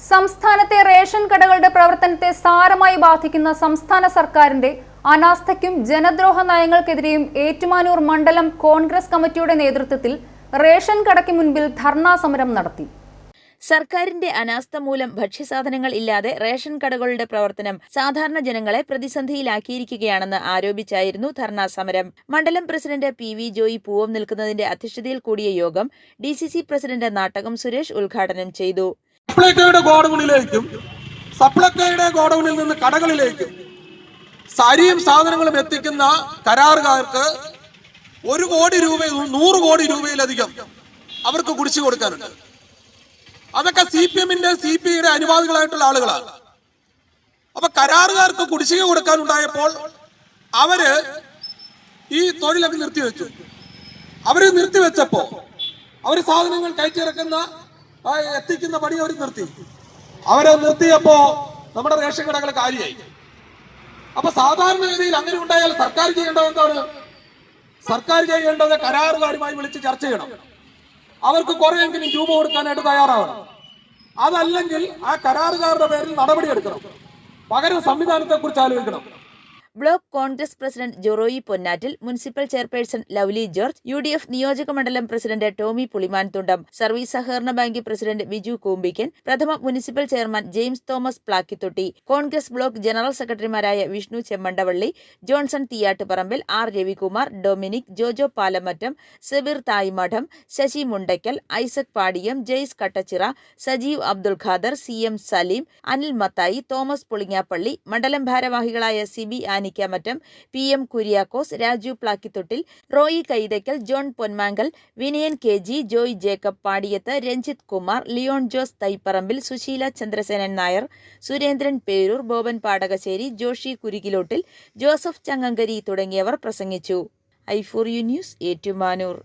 സംസ്ഥാനത്തെ റേഷൻ കടകളുടെ പ്രവർത്തനത്തെ സാരമായി ബാധിക്കുന്ന സംസ്ഥാന സർക്കാരിന്റെ അനാസ്ഥയ്ക്കും ജനദ്രോഹ നയങ്ങൾക്കെതിരെയും ഏറ്റുമാനൂർ മണ്ഡലം കോൺഗ്രസ് കമ്മിറ്റിയുടെ നേതൃത്വത്തിൽ റേഷൻ കടയ്ക്ക് മുൻപിൽ ധർണാ സമരം നടത്തി. സർക്കാരിന്റെ അനാസ്ഥ മൂലം ഭക്ഷ്യസാധനങ്ങൾ ഇല്ലാതെ റേഷൻ കടകളുടെ പ്രവർത്തനം സാധാരണ ജനങ്ങളെ പ്രതിസന്ധിയിലാക്കിയിരിക്കുകയാണെന്ന് ആരോപിച്ചായിരുന്നു ധർണാ സമരം. മണ്ഡലം പ്രസിഡന്റ് പി വി ജോയി പൂവം നിൽക്കുന്നതിന്റെ അധ്യക്ഷതയിൽ കൂടിയ യോഗം ഡി പ്രസിഡന്റ് നാട്ടകം സുരേഷ് ഉദ്ഘാടനം ചെയ്തു. സപ്ലൈകോയുടെ ഗോഡൗണിലേക്കും സപ്ലൈക്കോയുടെ ഗോഡൗണിൽ നിന്ന് കടകളിലേക്കും സാരിയും സാധനങ്ങളും എത്തിക്കുന്ന കരാറുകാർക്ക് ഒരു കോടി രൂപ നൂറ് കോടി രൂപയിലധികം അവർക്ക് കുടിച്ചു കൊടുക്കാനുണ്ട്. അതൊക്കെ സി പി എമ്മിന്റെ സി പി ഐയുടെ അനുവാദികളായിട്ടുള്ള ആളുകളാണ്. അപ്പൊ കരാറുകാർക്ക് കുടിശ്ശിക കൊടുക്കാനുണ്ടായപ്പോൾ അവർ ഈ തൊഴിലൊക്കെ നിർത്തിവെച്ചു. അവർ നിർത്തിവെച്ചപ്പോ അവർ സാധനങ്ങൾ കയറ്റിയിറക്കുന്ന ആ, എത്തിക്കുന്ന പണി അവർ നിർത്തി. അവരെ നിർത്തിയപ്പോ നമ്മുടെ റേഷൻ കടകൾ കാര്യമായി അപ്പൊ സാധാരണഗതിയിൽ അങ്ങനെ ഉണ്ടായാൽ സർക്കാർ ചെയ്യേണ്ടത് എന്താണ്? സർക്കാർ ചെയ്യേണ്ടത് കരാറുകാരുമായി വിളിച്ച് ചർച്ച ചെയ്യണം. അവർക്ക് കുറെയെങ്കിലും രൂപ കൊടുക്കാനായിട്ട് തയ്യാറാവണം. അതല്ലെങ്കിൽ ആ കരാറുകാരുടെ പേരിൽ നടപടിയെടുക്കണം പകരം സംവിധാനത്തെ കുറിച്ച് ആലോചിക്കണം. Block Congress president Joroy Ponnattil municipal chairperson Lovely George U D F നിയോജക മണ്ഡലം പ്രസിഡന്റ് ടോമി പുളിമാൻതുണ്ടം സർവീസ് സഹകരണ ബാങ്ക് പ്രസിഡന്റ് ബിജു കൂമ്പിക്കൻ പ്രഥമ municipal chairman James Thomas Plakkithotty Congress block general സെക്രട്ടറിമാരായ Vishnu Chemmandavalli Johnson Theeyattuparambil R Ravikumar Dominic Jojo Palamattam Sebir Thaimadam Sasi Mundackal Isaac Padiyam Jays Kattachira Sajeev Abdul Khader C M Saleem Anil Mathai Thomas Pulingappally മണ്ഡലം ഭാരവാഹികളായ Siby Anikkamattam P M Kuriakose Raju Plakkithottil Roy Kaithackal John Ponmankal Vinayan K G Joy Jacob Padiyath Ranjith Kumar Leon Jose Thaiparambil Susheela Chandrasenan Nair Surendran Peroor Boban Padakassery Joshy Kurukilottil Joseph Changankari തുടങ്ങിയവർ പ്രസംഗിച്ചു. I four U news Ettumanoor.